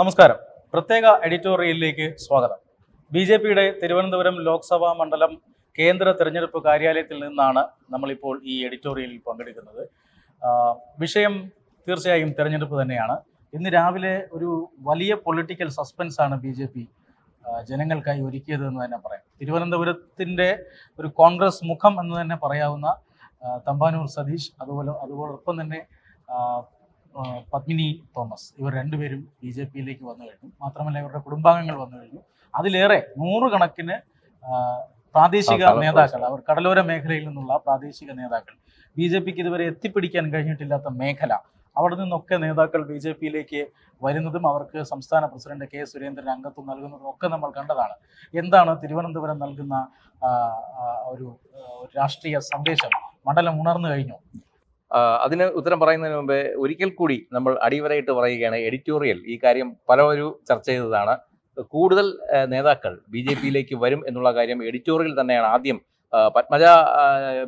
നമസ്കാരം. പ്രത്യേക എഡിറ്റോറിയലിലേക്ക് സ്വാഗതം. ബി ജെ പിയുടെ തിരുവനന്തപുരം ലോക്സഭാ മണ്ഡലം കേന്ദ്ര തിരഞ്ഞെടുപ്പ് കാര്യാലയത്തിൽ നിന്നാണ് നമ്മളിപ്പോൾ ഈ എഡിറ്റോറിയലിൽ പങ്കെടുക്കുന്നത്. വിഷയം തീർച്ചയായും തിരഞ്ഞെടുപ്പ് തന്നെയാണ്. ഇന്ന് രാവിലെ ഒരു വലിയ പൊളിറ്റിക്കൽ സസ്പെൻസാണ് ബി ജെ പി ജനങ്ങൾക്കായി ഒരുക്കിയത് എന്ന് തന്നെ പറയാം. തിരുവനന്തപുരത്തിന്റെ ഒരു കോൺഗ്രസ് മുഖം എന്ന് തന്നെ പറയാവുന്ന തമ്പാനൂർ സതീഷ് അതുപോലെ അതുപോലൊപ്പം തന്നെ പത്മിനി തോമസ്. ഇവർ രണ്ടുപേരും ബി ജെ പിയിലേക്ക് വന്നു കഴിഞ്ഞു. മാത്രമല്ല ഇവരുടെ കുടുംബാംഗങ്ങൾ വന്നു കഴിഞ്ഞു. അതിലേറെ നൂറുകണക്കിന് പ്രാദേശിക നേതാക്കൾ അവർ കടലോര മേഖലയിൽ നിന്നുള്ള പ്രാദേശിക നേതാക്കൾ. ബി ജെ പിക്ക് ഇതുവരെ എത്തിപ്പിടിക്കാൻ കഴിഞ്ഞിട്ടില്ലാത്ത മേഖല. അവിടെ നിന്നൊക്കെ നേതാക്കൾ ബി ജെ പിയിലേക്ക് വരുന്നതും അവർക്ക് സംസ്ഥാന പ്രസിഡന്റ് കെ സുരേന്ദ്രൻ അംഗത്വം നൽകുന്നതും ഒക്കെ നമ്മൾ കണ്ടതാണ്. എന്താണ് തിരുവനന്തപുരം നൽകുന്ന ഒരു രാഷ്ട്രീയ സന്ദേശം? മണ്ഡലം ഉണർന്നു കഴിഞ്ഞു. അതിന് ഉത്തരം പറയുന്നതിന് മുമ്പേ ഒരിക്കൽ കൂടി നമ്മൾ അടിവരയിട്ട് പറയുകയാണ് എഡിറ്റോറിയൽ. ഈ കാര്യം പലവരും ചർച്ച ചെയ്തതാണ്. കൂടുതൽ നേതാക്കൾ ബി ജെ പിയിലേക്ക് വരും എന്നുള്ള കാര്യം എഡിറ്റോറിയൽ തന്നെയാണ് ആദ്യം പത്മജ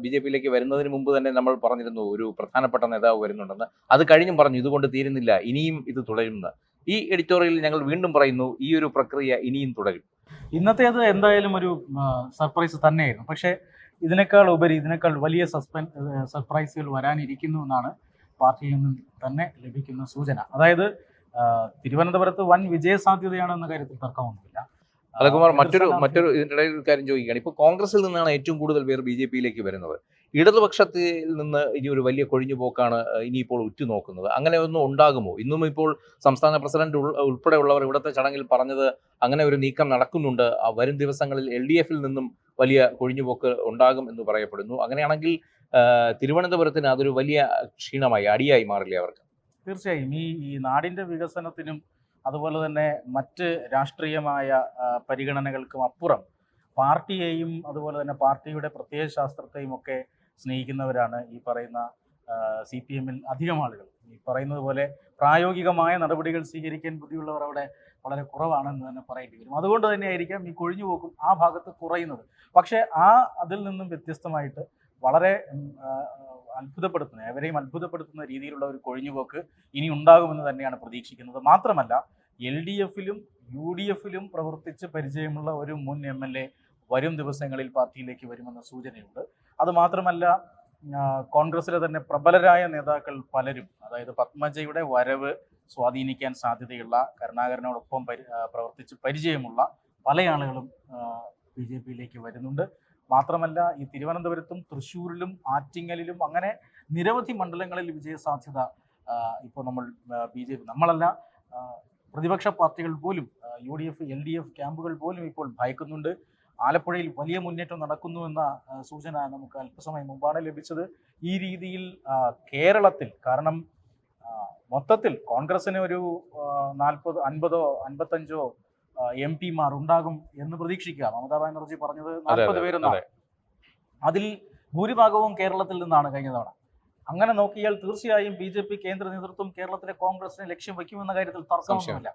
ബി ജെ പിയിലേക്ക് വരുന്നതിന് മുമ്പ് തന്നെ നമ്മൾ പറഞ്ഞിരുന്നു ഒരു പ്രധാനപ്പെട്ട നേതാവ് വരുന്നുണ്ടെന്ന്. അത് കഴിഞ്ഞും പറഞ്ഞു ഇതുകൊണ്ട് തീരുന്നില്ല ഇനിയും ഇത് തുടരുമെന്ന് ഈ എഡിറ്റോറിയലിൽ ഞങ്ങൾ വീണ്ടും പറയുന്നു ഈ ഒരു പ്രക്രിയ ഇനിയും തുടരും. ഇന്നത്തേത് എന്തായാലും ഒരു സർപ്രൈസ് തന്നെയായിരുന്നു. പക്ഷേ ഇതിനേക്കാൾ ഉപരി ഇതിനേക്കാൾ വലിയ സസ്പെൻ സർപ്രൈസുകൾ വരാനിരിക്കുന്നു എന്നാണ് പാർട്ടിയിൽ നിന്നും തന്നെ ലഭിക്കുന്ന സൂചന. അതായത് തിരുവനന്തപുരത്ത് വൻ വിജയ സാധ്യതയാണെന്ന കാര്യത്തിൽ തർക്കമൊന്നുമില്ല. അതകുമാർ അലകുമാർ മറ്റൊരു മറ്റൊരു ഇതിന്റെ ഒരു കാര്യം ചോദിക്കുകയാണ്. ഇപ്പോൾ കോൺഗ്രസിൽ നിന്നാണ് ഏറ്റവും കൂടുതൽ പേർ ബി ജെ പിയിലേക്ക് വരുന്നത്. ഇടതുപക്ഷത്തിൽ നിന്ന് ഇനി ഒരു വലിയ കൊഴിഞ്ഞുപോക്കാണ് ഇനിയിപ്പോൾ ഉറ്റുനോക്കുന്നത്. അങ്ങനെ ഒന്നും ഉണ്ടാകുമോ? ഇന്നും ഇപ്പോൾ സംസ്ഥാന പ്രസിഡന്റ് ഉൾ- ഉൾപ്പെടെയുള്ളവർ ഇവിടുത്തെ ചടങ്ങിൽ പറഞ്ഞത് അങ്ങനെ ഒരു നീക്കം നടക്കുന്നുണ്ട്. വരും ദിവസങ്ങളിൽ എൽ ഡി എഫിൽ നിന്നും വലിയ കൊഴിഞ്ഞുപോക്ക് ഉണ്ടാകും എന്ന് പറയപ്പെടുന്നു. അങ്ങനെയാണെങ്കിൽ തിരുവനന്തപുരത്തിന് അതൊരു വലിയ ക്ഷീണമായി അടിയായി മാറില്ലേ അവർക്ക്? തീർച്ചയായും. ഈ ഈ നാടിന്റെ വികസനത്തിനും അതുപോലെ തന്നെ മറ്റ് രാഷ്ട്രീയമായ പരിഗണനകൾക്കും അപ്പുറം പാർട്ടിയെയും അതുപോലെ തന്നെ പാർട്ടിയുടെ പ്രത്യയ ശാസ്ത്രത്തെയും ഒക്കെ സ്നേഹിക്കുന്നവരാണ് ഈ പറയുന്ന സി പി എമ്മിൽ അധികം ആളുകൾ. ഈ പറയുന്നത് പോലെ പ്രായോഗികമായ നടപടികൾ സ്വീകരിക്കാൻ ബുദ്ധിയുള്ളവർ അവിടെ വളരെ കുറവാണെന്ന് തന്നെ പറയേണ്ടി വരും. അതുകൊണ്ട് തന്നെ ആയിരിക്കാം ഈ കൊഴിഞ്ഞുപോക്കും ആ ഭാഗത്ത് കുറയുന്നത്. പക്ഷേ ആ അതിൽ നിന്നും വ്യത്യസ്തമായിട്ട് വളരെ അത്ഭുതപ്പെടുത്തുന്ന എവരെയും അത്ഭുതപ്പെടുത്തുന്ന രീതിയിലുള്ള ഒരു കൊഴിഞ്ഞുപോക്ക് ഇനി ഉണ്ടാകുമെന്ന് തന്നെയാണ് പ്രതീക്ഷിക്കുന്നത്. മാത്രമല്ല എൽ ഡി എഫിലും യു ഡി എഫിലും പ്രവർത്തിച്ച് പരിചയമുള്ള ഒരു മുൻ എം എൽ എ വരും ദിവസങ്ങളിൽ പാർട്ടിയിലേക്ക് വരുമെന്ന സൂചനയുണ്ട്. അത് മാത്രമല്ല ആ, കോൺഗ്രസിലെ തന്നെ പ്രബലരായ നേതാക്കൾ പലരും അതായത് പത്മജയുടെ വരവ് സ്വാധീനിക്കാൻ സാധ്യതയുള്ള കരുണാകരനോടൊപ്പം പരി പ്രവർത്തിച്ച് പരിചയമുള്ള പല ആളുകളും ബി ജെ പിയിലേക്ക് വരുന്നുണ്ട്. മാത്രമല്ല ഈ തിരുവനന്തപുരത്തും തൃശ്ശൂരിലും ആറ്റിങ്ങലിലും അങ്ങനെ നിരവധി മണ്ഡലങ്ങളിൽ വിജയ സാധ്യത ഇപ്പോൾ നമ്മൾ ബി ജെ പി നമ്മളല്ല പ്രതിപക്ഷ പാർട്ടികൾ പോലും U D F L D F ക്യാമ്പുകൾ പോലും ഇപ്പോൾ ഭയക്കുന്നുണ്ട്. ആലപ്പുഴയിൽ വലിയ മുന്നേറ്റം നടക്കുന്നുവെന്ന എന്ന സൂചന നമുക്ക് അല്പസമയം മുമ്പാണ് ലഭിച്ചത്. ഈ രീതിയിൽ കേരളത്തിൽ കാരണം മൊത്തത്തിൽ കോൺഗ്രസിന് ഒരു നാൽപ്പത് അൻപതോ അൻപത്തഞ്ചോ എം പിമാർ ഉണ്ടാകും എന്ന് പ്രതീക്ഷിക്കുക. മമതാ ബാനർജി പറഞ്ഞത് നാൽപ്പത് പേരെന്നാണ്. അതിൽ ഭൂരിഭാഗവും കേരളത്തിൽ നിന്നാണ് കഴിഞ്ഞ തവണ. അങ്ങനെ നോക്കിയാൽ തീർച്ചയായും ബി ജെ പി കേന്ദ്ര നേതൃത്വം കേരളത്തിലെ കോൺഗ്രസിനെ ലക്ഷ്യം വയ്ക്കുമെന്ന കാര്യത്തിൽ തർക്കമൊന്നുമില്ല.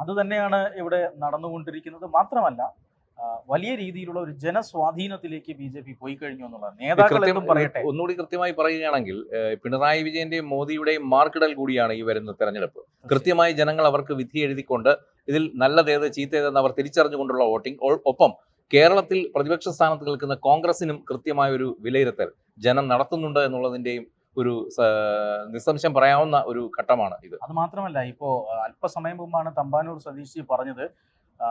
അത് തന്നെയാണ് ഇവിടെ നടന്നുകൊണ്ടിരിക്കുന്നത്. മാത്രമല്ല വലിയ രീതിയിലുള്ള ഒരു ജനസ്വാധീനത്തിലേക്ക് ബി ജെ പി പോയി കഴിഞ്ഞു എന്നുള്ളത് നേതാക്കൾ കൃത്യം- പറയട്ടെ. ഒന്നുകൂടി കൃത്യമായി പറയുകയാണെങ്കിൽ പിണറായി വിജയന്റെയും മോദിയുടെയും മാർക്കിടൽ കൂടിയാണ് ഈ വരുന്ന തെരഞ്ഞെടുപ്പ്. കൃത്യമായി ജനങ്ങൾ അവർക്ക് വിധി എഴുതിക്കൊണ്ട് ഇതിൽ നല്ലതേത് ചീത്തയേതെന്ന് അവർ തിരിച്ചറിഞ്ഞുകൊണ്ടുള്ള വോട്ടിംഗ്. ഒപ്പം കേരളത്തിൽ പ്രതിപക്ഷ സ്ഥാനത്ത് നിൽക്കുന്ന കോൺഗ്രസിനും കൃത്യമായ ഒരു വിലയിരുത്തൽ ജനം നടത്തുന്നുണ്ട് എന്നുള്ളതിന്റെയും ഒരു നിസ്സംശയം പറയാവുന്ന ഒരു ഘട്ടമാണ് ഇത്. അത് മാത്രമല്ല ഇപ്പോ അല്പസമയം മുമ്പാണ് തമ്പാനൂർ സതീഷ് പറഞ്ഞത്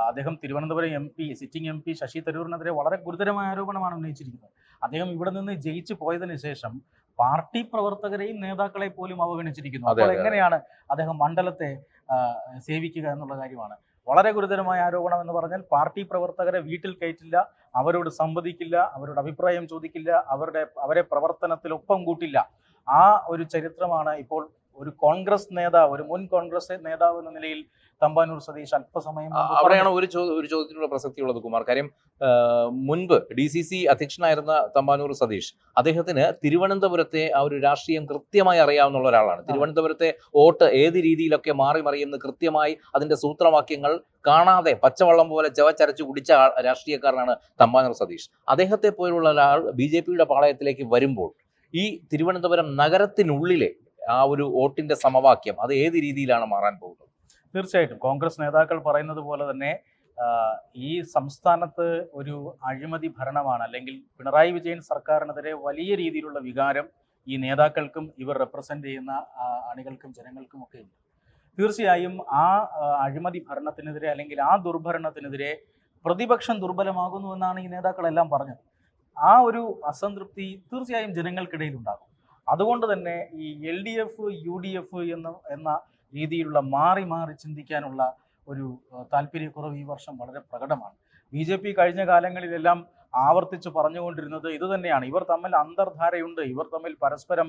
അദ്ദേഹം Thiruvananthapuram M P sitting M P Shashi തരൂരിനെതിരെ വളരെ ഗുരുതരമായ ആരോപണമാണ് ഉന്നയിച്ചിരിക്കുന്നത്. അദ്ദേഹം ഇവിടെ നിന്ന് ജയിച്ചു പോയതിന് ശേഷം പാർട്ടി പ്രവർത്തകരെയും നേതാക്കളെ പോലും അവഗണിച്ചിരിക്കുന്നു. അപ്പോൾ. എങ്ങനെയാണ് അദ്ദേഹം മണ്ഡലത്തെ സേവിക്കുക എന്നുള്ള കാര്യമാണ്? വളരെ ഗുരുതരമായ ആരോപണം എന്ന് പറഞ്ഞാൽ പാർട്ടി പ്രവർത്തകരെ വീട്ടിൽ കയറ്റില്ല അവരോട് സംവദിക്കില്ല അവരോട് അഭിപ്രായം ചോദിക്കില്ല അവരുടെ അവരെ പ്രവർത്തനത്തിൽ ഒപ്പം കൂട്ടില്ല. ആ ഒരു ചരിത്രമാണ് ഇപ്പോൾ ഒരു കോൺഗ്രസ് നേതാവ് ഒരു മുൻ കോൺഗ്രസ് നേതാവ് എന്ന നിലയിൽ തമ്പാനൂർ സതീഷ് അല്പസമയം അവിടെയാണ് ഒരു ഒരു ചോദ്യത്തിനുള്ള പ്രസക്തിയുള്ളത് കുമാർ. കാര്യം മുൻപ് ഡി സി സി അധ്യക്ഷനായിരുന്ന തമ്പാനൂർ സതീഷ് അദ്ദേഹത്തിന് തിരുവനന്തപുരത്തെ ആ ഒരു രാഷ്ട്രീയം കൃത്യമായി അറിയാവുന്ന ഒരാളാണ്. തിരുവനന്തപുരത്തെ വോട്ട് ഏത് രീതിയിലൊക്കെ മാറി മറിയുന്ന കൃത്യമായി അതിന്റെ സൂത്രവാക്യങ്ങൾ കാണാതെ പച്ചവെള്ളം പോലെ ചവച്ചരച്ച് കുടിച്ച രാഷ്ട്രീയക്കാരനാണ് തമ്പാനൂർ സതീഷ് അദ്ദേഹത്തെ പോലുള്ള ഒരാൾ ബി ജെ പിയുടെ പാളയത്തിലേക്ക് വരുമ്പോൾ ഈ തിരുവനന്തപുരം നഗരത്തിനുള്ളിലെ ആ ഒരു വോട്ടിന്റെ സമവാക്യം അത് ഏത് രീതിയിലാണ് മാറാൻ പോകുന്നത്? തീർച്ചയായിട്ടും. കോൺഗ്രസ് നേതാക്കൾ പറയുന്നത് പോലെ തന്നെ ഈ സംസ്ഥാനത്ത് ഒരു അഴിമതി ഭരണമാണ് അല്ലെങ്കിൽ പിണറായി വിജയൻ സർക്കാരിനെതിരെ വലിയ രീതിയിലുള്ള വികാരം ഈ നേതാക്കൾക്കും ഇവർ റെപ്രസെന്റ് ചെയ്യുന്ന അണികൾക്കും ജനങ്ങൾക്കും ഒക്കെ ഉണ്ട്. തീർച്ചയായും ആ, അഴിമതി ഭരണത്തിനെതിരെ അല്ലെങ്കിൽ ആ ദുർഭരണത്തിനെതിരെ പ്രതിപക്ഷം ദുർബലമാകുന്നു എന്നാണ് ഈ നേതാക്കളെല്ലാം പറഞ്ഞത്. ആ ഒരു അസംതൃപ്തി തീർച്ചയായും ജനങ്ങൾക്കിടയിൽ ഉണ്ടാകും അതുകൊണ്ട് തന്നെ ഈ L D F U D F എന്ന എന്ന രീതിയിലുള്ള മാറി മാറി ചിന്തിക്കാനുള്ള ഒരു താല്പര്യക്കുറവ് ഈ വർഷം വളരെ പ്രകടമാണ്. ബി ജെ പി കഴിഞ്ഞ കാലങ്ങളിലെല്ലാം ആവർത്തിച്ച് പറഞ്ഞുകൊണ്ടിരുന്നത് ഇത് തന്നെയാണ്. ഇവർ തമ്മിൽ അന്തർധാരയുണ്ട്. ഇവർ തമ്മിൽ പരസ്പരം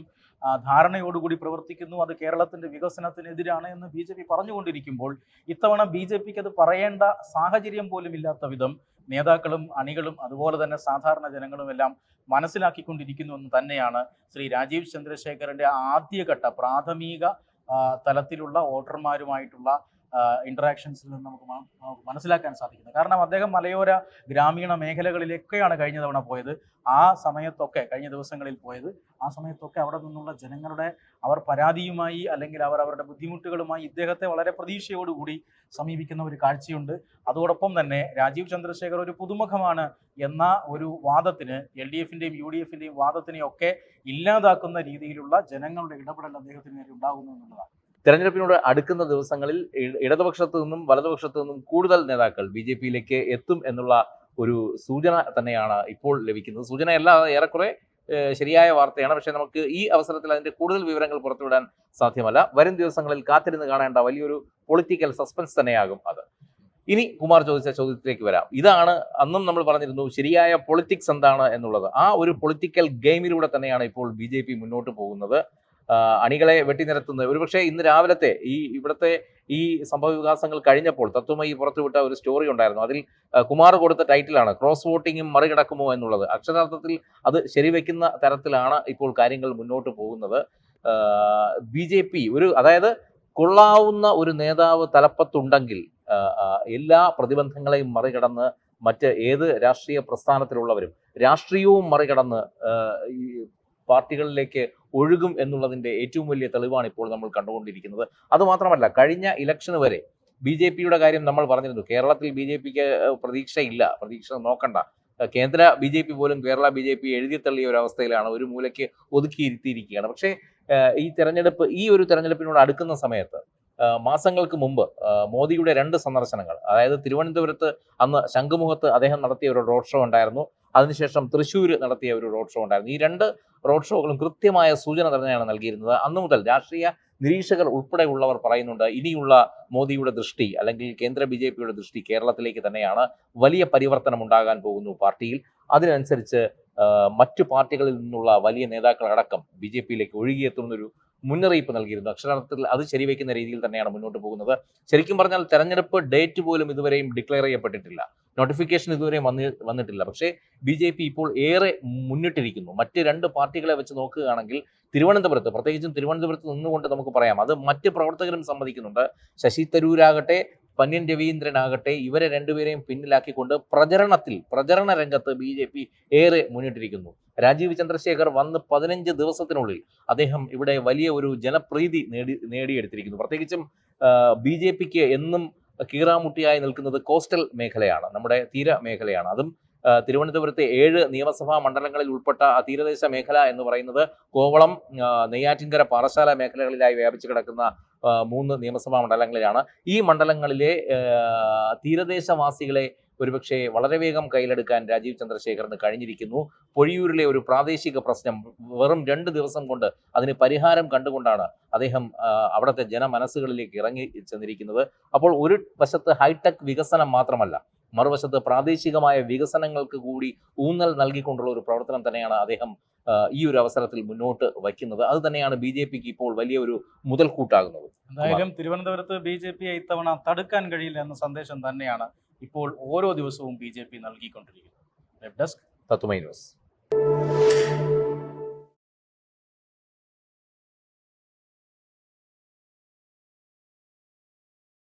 ധാരണയോടുകൂടി പ്രവർത്തിക്കുന്നു. അത് കേരളത്തിന്റെ വികസനത്തിനെതിരാണ് എന്ന് ബി ജെ പി പറഞ്ഞുകൊണ്ടിരിക്കുമ്പോൾ ഇത്തവണ ബി ജെ പിക്ക് അത് പറയേണ്ട സാഹചര്യം പോലും ഇല്ലാത്ത വിധം നേതാക്കളും അണികളും അതുപോലെ തന്നെ സാധാരണ ജനങ്ങളും എല്ലാം മനസ്സിലാക്കിക്കൊണ്ടിരിക്കുന്നു എന്ന് തന്നെയാണ് ശ്രീ രാജീവ് ചന്ദ്രശേഖരന്റെ ആദ്യഘട്ട പ്രാഥമിക തലത്തിലുള്ള വോട്ടർമാരുമായിട്ടുള്ള ഇന്ററാക്ഷൻസിൽ നിന്ന് നമുക്ക് മനസ്സിലാക്കാൻ സാധിക്കുന്നത്. കാരണം അദ്ദേഹം മലയോര ഗ്രാമീണ മേഖലകളിലൊക്കെയാണ് കഴിഞ്ഞ തവണ പോയത്. ആ സമയത്തൊക്കെ കഴിഞ്ഞ ദിവസങ്ങളിൽ പോയത്. ആ സമയത്തൊക്കെ അവിടെ നിന്നുള്ള ജനങ്ങളുടെ അവർ പരാതിയുമായി അല്ലെങ്കിൽ അവർ അവരുടെ ബുദ്ധിമുട്ടുകളുമായി ഇദ്ദേഹത്തെ വളരെ പ്രതീക്ഷയോടുകൂടി സമീപിക്കുന്ന ഒരു കാഴ്ചയുണ്ട്. അതോടൊപ്പം തന്നെ രാജീവ് ചന്ദ്രശേഖർ ഒരു പുതുമുഖമാണ് എന്ന ഒരു വാദത്തിന് എൽ ഡി എഫിന്റെയും യു ഡി എഫിന്റെയും വാദത്തിനെയൊക്കെ ഇല്ലാതാക്കുന്ന രീതിയിലുള്ള ജനങ്ങളുടെ ഇടപെടൽ അദ്ദേഹത്തിന് നേരെ ഉണ്ടാകുന്നു എന്നുള്ളതാണ്. തെരഞ്ഞെടുപ്പിനോട് അടുക്കുന്ന ദിവസങ്ങളിൽ ഇടതുപക്ഷത്തു നിന്നും വലതുപക്ഷത്തു നിന്നും കൂടുതൽ നേതാക്കൾ ബി ജെ പിയിലേക്ക് എത്തും എന്നുള്ള ഒരു സൂചന തന്നെയാണ് ഇപ്പോൾ ലഭിക്കുന്നത്. സൂചനയല്ല ഏറെക്കുറെ ശരിയായ വാർത്തയാണ്. പക്ഷേ നമുക്ക് ഈ അവസരത്തിൽ അതിന്റെ കൂടുതൽ വിവരങ്ങൾ പുറത്തുവിടാൻ സാധ്യമല്ല. വരും ദിവസങ്ങളിൽ കാത്തിരുന്ന് കാണേണ്ട വലിയൊരു പൊളിറ്റിക്കൽ സസ്പെൻസ് തന്നെയാകും അത്. ഇനി കുമാർ ചോദിച്ച ചോദ്യത്തിലേക്ക് വരാം. ഇതാണ് അന്നും നമ്മൾ പറഞ്ഞിരുന്നു ശരിയായ പൊളിറ്റിക്സ് എന്താണ് എന്നുള്ളത്. ആ ഒരു പൊളിറ്റിക്കൽ ഗെയിമിലൂടെ തന്നെയാണ് ഇപ്പോൾ ബി മുന്നോട്ട് പോകുന്നത്. അണികളെ വെട്ടിനിരത്തുന്നത് ഒരുപക്ഷെ ഇന്ന് രാവിലത്തെ ഈ ഇവിടുത്തെ ഈ സംഭവ വികാസങ്ങൾ കഴിഞ്ഞപ്പോൾ തത്വമയി പുറത്തുവിട്ട ഒരു സ്റ്റോറി ഉണ്ടായിരുന്നു. അതിൽ കുമാർ കൊടുത്ത ടൈറ്റിലാണ് ക്രോസ് വോട്ടിങ്ങും മറികടക്കുമോ എന്നുള്ളത്. അക്ഷരാർത്ഥത്തിൽ അത് ശരിവെക്കുന്ന തരത്തിലാണ് ഇപ്പോൾ കാര്യങ്ങൾ മുന്നോട്ട് പോകുന്നത്. ബി ജെ പി ഒരു അതായത് കൊള്ളാവുന്ന ഒരു നേതാവ് തലപ്പത്തുണ്ടെങ്കിൽ എല്ലാ പ്രതിബന്ധങ്ങളെയും മറികടന്ന് മറ്റ് ഏത് രാഷ്ട്രീയ പ്രസ്ഥാനത്തിലുള്ളവരും രാഷ്ട്രീയവും മറികടന്ന് ഈ പാർട്ടികളിലേക്ക് ഒഴുകും എന്നുള്ളതിന്റെ ഏറ്റവും വലിയ തെളിവാണ് ഇപ്പോൾ നമ്മൾ കണ്ടുകൊണ്ടിരിക്കുന്നത്. അതുമാത്രമല്ല കഴിഞ്ഞ ഇലക്ഷൻ വരെ ബി ജെ പിയുടെ കാര്യം നമ്മൾ പറഞ്ഞിരുന്നു. കേരളത്തിൽ ബി ജെ പിക്ക് പ്രതീക്ഷയില്ല. പ്രതീക്ഷ നോക്കണ്ട. കേന്ദ്ര ബി ജെ പി പോലും കേരള ബി ജെ പി എഴുതി തള്ളിയ ഒരു അവസ്ഥയിലാണ് ഒരു മൂലയ്ക്ക് ഒതുക്കിയിരുത്തിയിരിക്കുകയാണ്. പക്ഷേ ഈ തെരഞ്ഞെടുപ്പ് ഈ ഒരു തെരഞ്ഞെടുപ്പിനോട് അടുക്കുന്ന സമയത്ത് മാസങ്ങൾക്ക് മുമ്പ് മോദിയുടെ രണ്ട് സന്ദർശനങ്ങൾ. അതായത് തിരുവനന്തപുരത്ത് അന്ന് ശംഖുമുഖത്ത് അദ്ദേഹം നടത്തിയ ഒരു റോഡ് ഷോ ഉണ്ടായിരുന്നു. അതിനുശേഷം തൃശ്ശൂർ നടത്തിയ ഒരു റോഡ് ഷോ ഉണ്ടായിരുന്നു. ഈ രണ്ട് റോഡ് ഷോകളും കൃത്യമായ സൂചന തന്നെയാണ് നൽകിയിരുന്നത്. അന്നു മുതൽ രാഷ്ട്രീയ നിരീക്ഷകർ ഉൾപ്പെടെയുള്ളവർ പറയുന്നുണ്ട് ഇനിയുള്ള മോദിയുടെ ദൃഷ്ടി അല്ലെങ്കിൽ കേന്ദ്ര ബി ജെ പിയുടെ ദൃഷ്ടി കേരളത്തിലേക്ക് തന്നെയാണ് വലിയ പരിവർത്തനം ഉണ്ടാകാൻ പോകുന്നു പാർട്ടിയിൽ. അതിനനുസരിച്ച് മറ്റു പാർട്ടികളിൽ നിന്നുള്ള വലിയ നേതാക്കളടക്കം ബി ജെ പിയിലേക്ക് ഒഴുകിയെത്തുന്നൊരു മുന്നറിയിപ്പ് നൽകിയിരുന്നു. അക്ഷരാർത്ഥത്തിൽ അത് ശരിവെക്കുന്ന രീതിയിൽ തന്നെയാണ് മുന്നോട്ട് പോകുന്നത്. ശരിക്കും പറഞ്ഞാൽ തെരഞ്ഞെടുപ്പ് ഡേറ്റ് പോലും ഇതുവരെയും ഡിക്ലെയർ ചെയ്യപ്പെട്ടിട്ടില്ല. നോട്ടിഫിക്കേഷൻ ഇതുവരെയും വന്നി വന്നിട്ടില്ല. പക്ഷേ ബി ജെ പി ഇപ്പോൾ ഏറെ മുന്നിട്ടിരിക്കുന്നു. മറ്റ് രണ്ട് പാർട്ടികളെ വെച്ച് നോക്കുകയാണെങ്കിൽ തിരുവനന്തപുരത്ത് പ്രത്യേകിച്ചും തിരുവനന്തപുരത്ത് നിന്നുകൊണ്ട് നമുക്ക് പറയാം. അത് മറ്റ് പ്രവർത്തകരും സമ്മതിക്കുന്നുണ്ട്. ശശി തരൂരാകട്ടെ പന്യൻ രവീന്ദ്രനാകട്ടെ ഇവരെ രണ്ടുപേരെയും പിന്നിലാക്കിക്കൊണ്ട് പ്രചരണത്തിൽ പ്രചരണ രംഗത്ത് ബി ഏറെ മുന്നിട്ടിരിക്കുന്നു. രാജീവ് ചന്ദ്രശേഖർ വന്ന് പതിനഞ്ച് ദിവസത്തിനുള്ളിൽ അദ്ദേഹം ഇവിടെ വലിയ ഒരു ജനപ്രീതി നേടി നേടിയെടുത്തിരിക്കുന്നു. പ്രത്യേകിച്ചും ബി ജെ പിക്ക് എന്നും കീറാമുട്ടിയായി നിൽക്കുന്നത് കോസ്റ്റൽ മേഖലയാണ് നമ്മുടെ തീര മേഖലയാണ്. അതും തിരുവനന്തപുരത്തെ ഏഴ് നിയമസഭാ മണ്ഡലങ്ങളിൽ ഉൾപ്പെട്ട തീരദേശ മേഖല എന്ന് പറയുന്നത് കോവളം നെയ്യാറ്റിൻകര പാറശാല മേഖലകളിലായി വ്യാപിച്ചു കിടക്കുന്ന മൂന്ന് നിയമസഭാ മണ്ഡലങ്ങളിലാണ്. ഈ മണ്ഡലങ്ങളിലെ തീരദേശവാസികളെ ഒരുപക്ഷെ വളരെ വേഗം കയ്യിലെടുക്കാൻ രാജീവ് ചന്ദ്രശേഖറിന് കഴിഞ്ഞിരിക്കുന്നു. പൊഴിയൂരിലെ ഒരു പ്രാദേശിക പ്രശ്നം വെറും രണ്ട് ദിവസം കൊണ്ട് അതിന് പരിഹാരം കണ്ടുകൊണ്ടാണ് അദ്ദേഹം അവിടുത്തെ ജനമനസ്സുകളിലേക്ക് ഇറങ്ങി ചെന്നിരിക്കുന്നത്. അപ്പോൾ ഒരു വശത്ത് ഹൈടെക് വികസനം മാത്രമല്ല മറുവശത്ത് പ്രാദേശികമായ വികസനങ്ങൾക്ക് കൂടി ഊന്നൽ നൽകിക്കൊണ്ടുള്ള ഒരു പ്രവർത്തനം തന്നെയാണ് അദ്ദേഹം ഈ ഒരു അവസരത്തിൽ മുന്നോട്ട് വയ്ക്കുന്നത്. അത് തന്നെയാണ് ബി ജെ പിക്ക് ഇപ്പോൾ വലിയ ഒരു മുതൽക്കൂട്ടാകുന്നത്. എന്തായാലും തിരുവനന്തപുരത്ത് ബി ജെ പിയെ ഇത്തവണ തടുക്കാൻ കഴിയില്ല എന്ന സന്ദേശം തന്നെയാണ് ഇപ്പോൾ ഓരോ ദിവസവും B J P നൽകിക്കൊണ്ടിരിക്കുന്നത്. Web desk Tatwamayi news.